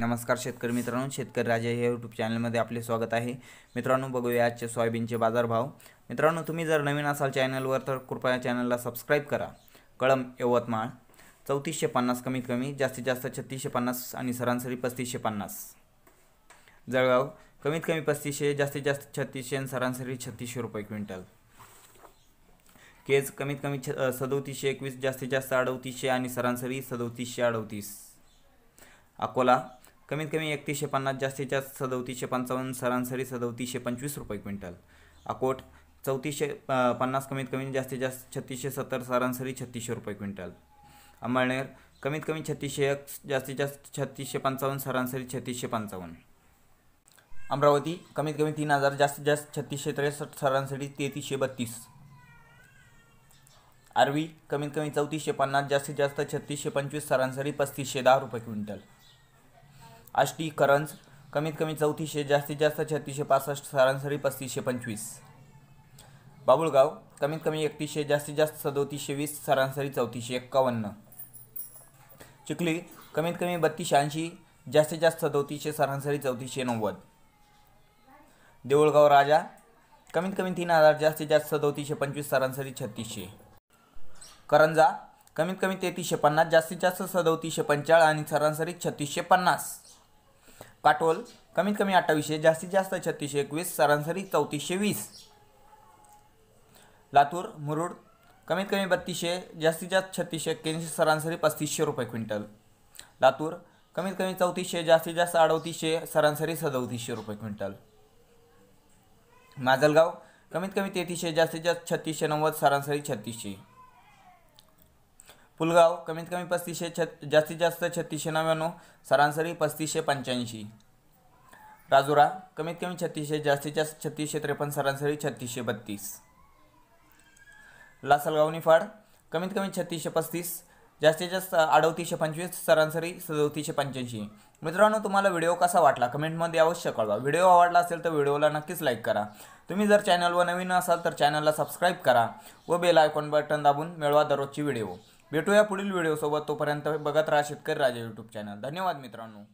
नमस्कार शेतकरी मित्रांनो शेतकरी राजा हे यूट्यूब चॅनलमध्ये आपले स्वागत आहे. मित्रांनो बघूया आजचे सोयाबीनचे बाजारभाव. मित्रांनो तुम्ही जर नवीन असाल चॅनलवर तर कृपया चॅनलला सबस्क्राईब करा. कळम यवतमाळ. चौतीसशे पन्नास कमीत कमी जास्तीत जास्त छत्तीसशे पन्नास आणि सरासरी पस्तीसशे पन्नास. जळगाव कमीत कमी पस्तीसशे जास्तीत जास्त छत्तीसशे आणि सरासरी छत्तीसशे रुपये क्विंटल. केज कमीत कमी छ सदोतीसशे एकवीस जास्तीत जास्त अडतीसशे आणि सरासरी सदोतीसशे अडतीस. अकोला कमीत कमी एकतीसशे पन्नास जास्तीत जास्त सदोतीसशे पंचावन्न सरासरी सदोतीसशे पंचवीस रुपये क्विंटल. अकोट चौतीसशे पन्नास कमीत कमी जास्तीत जास्त छत्तीसशे सत्तर सरासरी छत्तीसशे रुपये क्विंटल. अंमळनेर कमीत कमी छत्तीसशे एक जास्तीत जास्त छत्तीसशे पंचावन्न सरासरी छत्तीसशे पंचावन्न. अमरावती कमीत कमी तीन हजार जास्तीत जास्त छत्तीसशे त्रेसष्ट सरासरी तेहतीसशे बत्तीस. आरवी कमीत कमी चौतीसशे पन्नास जास्तीत जास्त छत्तीसशे पंचवीस सरासरी पस्तीसशे दहा रुपये क्विंटल. आष्टी करंज कमीत कमी चौतीसशे जास्तीत जास्त छत्तीसशे पासष्ट सरासरी पस्तीसशे पंचवीस. बाबुळगाव कमीत कमी एकतीसशे जास्तीत जास्त सदोतीसशे वीस सरासरी चौतीसशे एक्कावन्न. चिखली कमीत कमी बत्तीसशे ऐंशी जास्तीत जास्त सदोतीसशे सरासरी चौतीसशे नव्वद. देऊळगाव राजा कमीत कमी तीन हजार जास्तीत जास्त सदोतीसशे पंचवीस सरासरी छत्तीसशे. करंजा कमीत कमी तेहतीसशे पन्नास जास्तीत जास्त सदोतीसशे पंचाळ आणि सरासरी छत्तीसशे पन्नास. काटोल कमीत कमी अठ्ठावीसशे जास्तीत जास्त छत्तीसशे एकवीस सरासरी चौतीसशे वीस. लातूर मुरुड कमीत कमी बत्तीसशे जास्तीत जास्त छत्तीसशे एक्क्याऐंशी सरासरी पस्तीसशे रुपये क्विंटल. लातूर कमीत कमी चौतीसशे जास्तीत जास्त अडतीसशे सरासरी सदोतीसशे रुपये क्विंटल. माजलगाव कमीत कमी तेहतीसशे जास्तीत जास्त छत्तीसशे नव्वद सरासरी छत्तीसशे. पुलगाव कमीत कमी पस्तीसशे छत जास्तीत जास्त छत्तीसशे नव्याण्णव सरासरी पस्तीसशे पंच्याऐंशी. राजुरा कमीत कमी छत्तीसशे जास्तीत जास्त छत्तीसशे त्रेपन्न सरासरी छत्तीसशे बत्तीस. लासलगाव निफाड कमीत कमी छत्तीसशे पस्तीस जास्तीत जास्त अडतीसशे पंचवीस सरासरी सदोतीसशे पंच्याऐंशी. मित्रांनो तुम्हाला व्हिडिओ कसा वाटला कमेंटमध्ये अवश्य कळवा. व्हिडिओ आवडला असेल तर व्हिडिओला नक्कीच लाईक करा. तुम्ही जर चॅनलवर नवीन असाल तर चॅनलला सबस्क्राईब करा व बेल आयकॉन बटन दाबून मिळवा दररोजची व्हिडिओ. भेटूया पुढील व्हिडिओसोबत. तोपर्यंत बघत राहा शेतकरी राजा यूट्यूब चॅनल धन्यवाद मित्रांनो.